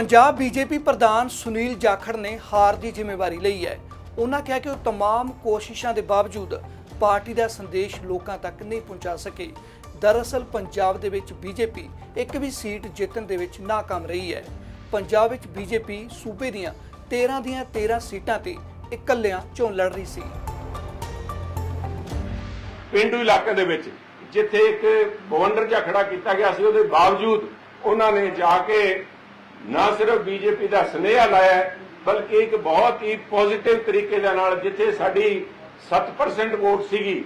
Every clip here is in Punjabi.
ਪੰਜਾਬ ਬੀਜੇਪੀ ਪ੍ਰਧਾਨ ਸੁਨੀਲ ਜਾਖੜ ਨੇ ਹਾਰ ਦੀ ਜ਼ਿੰਮੇਵਾਰੀ ਲਈ ਹੈ। ਉਹਨਾਂ ਕਿਹਾ ਕਿ ਉਹ तमाम ਕੋਸ਼ਿਸ਼ਾਂ ਦੇ ਬਾਵਜੂਦ ਪਾਰਟੀ ਦਾ ਸੰਦੇਸ਼ ਲੋਕਾਂ ਤੱਕ ਨਹੀਂ ਪਹੁੰਚਾ ਸਕੇ। ਦਰਅਸਲ, ਪੰਜਾਬ ਦੇ ਵਿੱਚ ਬੀਜੇਪੀ ਇੱਕ ਵੀ ਸੀਟ ਜਿੱਤਣ ਦੇ ਵਿੱਚ ناਕਾਮ ਰਹੀ ਹੈ। ਪੰਜਾਬ ਵਿੱਚ ਬੀਜੇਪੀ ਸੂਬੇ ਦੀਆਂ 13 ਦੀਆਂ 13 ਸੀਟਾਂ ਤੇ ਇਕੱਲਿਆਂ ਚੋਣ ਲੜ ਰਹੀ ਸੀ। ਪਿੰਡੂ ਇਲਾਕੇ ਦੇ ਵਿੱਚ ਜਿੱਥੇ ਇੱਕ ਬਵੰਡਰ ਝਗੜਾ ਕੀਤਾ ਗਿਆ ਸੀ, ਉਹਦੇ ਬਾਵਜੂਦ ਉਹਨਾਂ ਨੇ ਜਾ ਕੇ ਨਾ ਸਿਰਫ ਬੀਜੇਪੀ ਦਾ ਸੁਨੇਹਾ ਲਾਇਆ ਬਲਕਿ ਇੱਕ ਬਹੁਤ ਹੀ ਪੋਜ਼ਿਟਿਵ ਤਰੀਕੇ ਦੇ ਨਾਲ ਜਿੱਥੇ ਸਾਡੀ 7% ਵੋਟ ਸੀਗੀ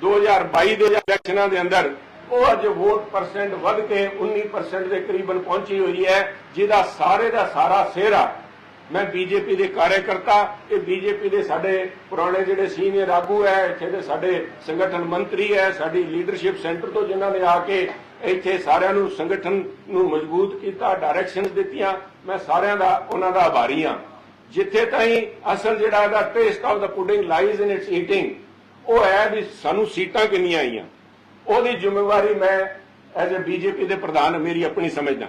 2022 ਦੇ ਇਲੈਕਸ਼ਨਾਂ ਦੇ ਅੰਦਰ, ਉਹ ਅੱਜ ਵੋਟ ਪਰਸੈਂਟ ਵੱਧ ਕੇ 19% ਦੇ ਕਰੀਬਨ ਪਹੁੰਚੀ ਹੋਈ ਹੈ, ਜਿਹਦਾ ਸਾਰੇ ਦਾ ਸਾਰਾ ਸਿਹਰਾ ਮੈਂ ਬੀਜੇਪੀ ਦੇ ਕਾਰਜਕਰਤਾ ਇਹ ਬੀਜੇਪੀ ਦੇ ਸਾਡੇ ਪੁਰਾਣੇ ਜਿਹੜੇ ਸੀਨੀਅਰ ਆਗੂ ਹੈ, ਇੱਥੇ ਦੇ ਸਾਡੇ ਸੰਗਠਨ ਮੰਤਰੀ ਹੈ, ਸਾਡੀ ਲੀਡਰਸ਼ਿਪ ਸੈਂਟਰ ਤੋਂ ਜਿਨ੍ਹਾਂ ਨੇ ਆ ਕੇ ਇੱਥੇ ਸਾਰਿਆਂ ਨੂੰ ਸੰਗਠਨ ਨੂੰ ਮਜ਼ਬੂਤ ਕੀਤਾ ਡਾਇਰੈਕਸ਼ਨਸ ਦਿੱਤੀਆਂ, ਮੈਂ ਸਾਰਿਆਂ ਦਾ, ਉਹਨਾਂ ਦਾ ਆਭਾਰੀ ਹਾਂ। ਜਿੱਥੇ ਤਾਈਂ ਅਸਲ ਜਿਹੜਾ ਇਹਦਾ test of the pudding lies in its eating ਉਹ ਹੈ ਵੀ ਸਾਨੂੰ ਸੀਟਾਂ ਕਿੰਨੀਆਂ ਆਈਆਂ। ਉਹਦੀ ਜ਼ਿੰਮੇਵਾਰੀ ਮੈਂ ਐਜ਼ ਅ ਬੀਜੇਪੀ ਦੇ ਪ੍ਰਧਾਨ, ਮੇਰੀ ਆਪਣੀ ਸਮਝਦਾ।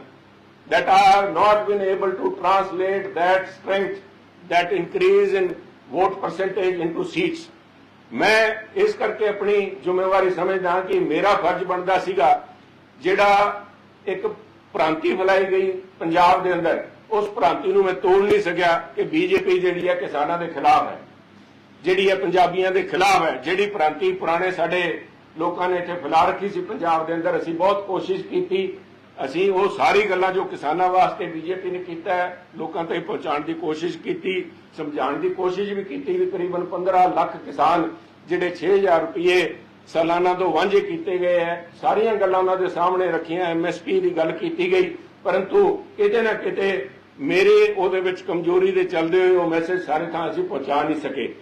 That I have not been able to translate that strength, that increase in vote percentage into seats. ਮੈਂ ਇਸ ਕਰਕੇ ਆਪਣੀ ਜ਼ਿੰਮੇਵਾਰੀ ਸਮਝਦਾ ਕਿ ਮੇਰਾ ਫਰਜ਼ ਬਣਦਾ ਸੀਗਾ ਜਿਹੜਾ ਇੱਕ ਭ੍ਰਾਂਤੀ ਫੈਲਾਈ ਗਈ ਪੰਜਾਬ ਦੇ ਅੰਦਰ ਉਸ ਭ੍ਰਾਂਤੀ ਨੂੰ ਮੈਂ ਤੋੜ ਨਹੀਂ ਸਕਿਆ ਕਿ ਬੀਜੇਪੀ ਜਿਹੜੀ ਹੈ ਕਿਸਾਨਾਂ ਦੇ ਖਿਲਾਫ ਹੈ ਜਿਹੜੀ ਹੈ ਪੰਜਾਬੀਆਂ ਦੇ ਖਿਲਾਫ ਹੈ ਜਿਹੜੀ ਪ੍ਰਾਂਤੀ ਪੁਰਾਣੇ ਸਾਡੇ ਲੋਕਾਂ ਨੇ ਇੱਥੇ ਫੈਲਾ ਰੱਖੀ ਸੀ ਪੰਜਾਬ ਦੇ ਅੰਦਰ ਅਸੀਂ ਬਹੁਤ ਕੋਸ਼ਿਸ਼ ਕੀਤੀ ਅਸੀਂ ਉਹ ਸਾਰੀ ਗੱਲਾਂ ਜੋ ਕਿਸਾਨਾਂ ਵਾਸਤੇ ਬੀਜੇਪੀ ਨੇ ਕੀਤਾ ਹੈ, ਲੋਕਾਂ ਤੱਕ ਪਹੁੰਚਾਉਣ ਦੀ ਕੋਸ਼ਿਸ਼ ਕੀਤੀ, ਸਮਝਾਉਣ ਦੀ ਕੋਸ਼ਿਸ਼ ਵੀ ਕੀਤੀ ਵੀ ਕਰੀਬਨ 15 ਲੱਖ ਕਿਸਾਨ ਜਿਹੜੇ 6000 ਰੁਪਏ ਸਾਲਾਨਾ ਤੋਂ ਵਾਂਝੇ ਕੀਤੇ ਗਏ ਹੈ। ਸਾਰੀਆਂ ਗੱਲਾਂ ਉਹਨਾਂ ਦੇ ਸਾਹਮਣੇ ਰੱਖੀਆਂ ਐਮਐਸਪੀ ਦੀ ਗੱਲ ਕੀਤੀ ਗਈ। ਪਰੰਤੂ ਕਿਤੇ ਨਾ ਕਿਤੇ ਮੇਰੇ ਉਹਦੇ ਵਿੱਚ ਕਮਜ਼ੋਰੀ ਦੇ ਚੱਲਦੇ ਹੋਏ ਉਹ ਮੈਸੇਜ ਸਾਰੇ ਥਾਂ ਅਸੀਂ ਪਹੁੰਚਾ ਨਹੀਂ ਸਕੇ।